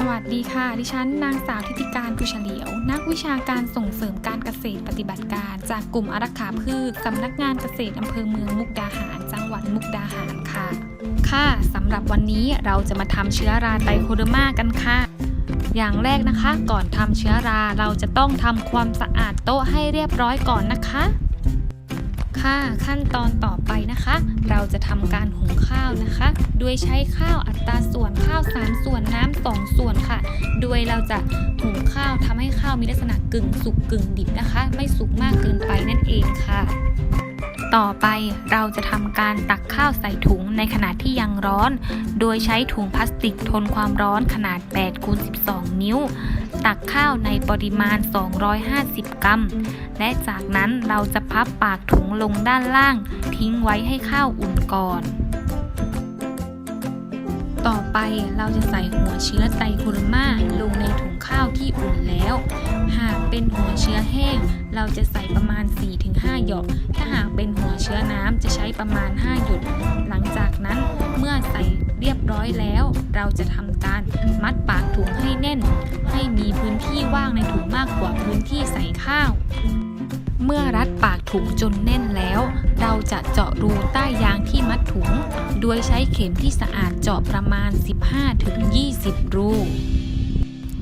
สวัสดีค่ะ ดิฉันนางสาวทิติการกุเฉลียว นักวิชาการส่งเสริมการเกษตรปฏิบัติการ จากกลุ่มอารักขาพืช สำนักงานเกษตรอำเภอเมืองมุกดาหาร จังหวัดมุกดาหารค่ะ ค่ะสำหรับวันนี้เราจะมาทำเชื้อราไตโคเดอร์มากันค่ะ อย่างแรกนะคะ ก่อนทำเชื้อราเราจะต้องทำความสะอาดโต๊ะให้เรียบร้อยก่อนนะคะค่ะขั้นตอนต่อไปนะคะ เราจะทำการหุงข้าวนะคะ โดยใช้ข้าวอัตราส่วนข้าว 3 ส่วนน้ำ 2 ส่วนค่ะโดยเราจะหุงข้าวทำให้ข้าวมีลักษณะกึ่งสุกกึ่งดิบนะคะ ไม่สุกมากเกินไปนั่นเองค่ะ ต่อไปเราจะทำการตักข้าวใส่ถุงในขณะที่ยังร้อน โดยใช้ถุงพลาสติกทนความร้อนขนาด8คูณ12 นิ้ว ตักข้าวในปริมาณ 250 กรัม และจากนั้นเราจะพับปากถุงลงด้านล่าง ทิ้งไว้ให้ข้าวอุ่นก่อน ต่อไปเราจะใส่หัวเชื้อไตโคโรมาลงในถุงข้าวที่อุ่นแล้ว หากเป็นหัวเชื้อแห้ง เราจะใส่ประมาณ 4-5 หยดถ้าหากเป็นหัวเชื้อน้ำจะใช้ประมาณ 5 หยด หลังจากนั้นเมื่อใส่เรียบร้อยแล้ว เราจะทำการมัดปากถุงให้แน่น ให้มีพื้นที่ว่างในถุงมากกว่าพื้นที่ใส่ข้าว เมื่อรัดปากถุงจนแน่นแล้ว เราจะเจาะรูใต้ยางที่มัดถุง โดยใช้เข็มที่สะอาดเจาะประมาณ 15-20 รู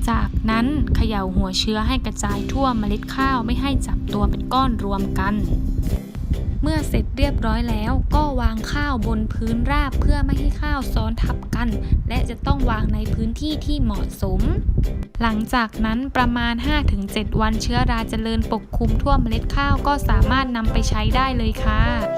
จากนั้นเขย่าหัวเชื้อให้กระจายทั่วเมล็ดข้าวไม่ให้จับตัวเป็นก้อนรวมกัน เมื่อเสร็จเรียบร้อยแล้วก็วางข้าวบนพื้นราบเพื่อไม่ให้ข้าวซ้อนทับกัน และจะต้องวางในพื้นที่ที่เหมาะสม หลังจากนั้นประมาณ 5-7 วันเชื้อราเจริญปกคลุมทั่วเมล็ดข้าวก็สามารถนำไปใช้ได้เลยค่ะ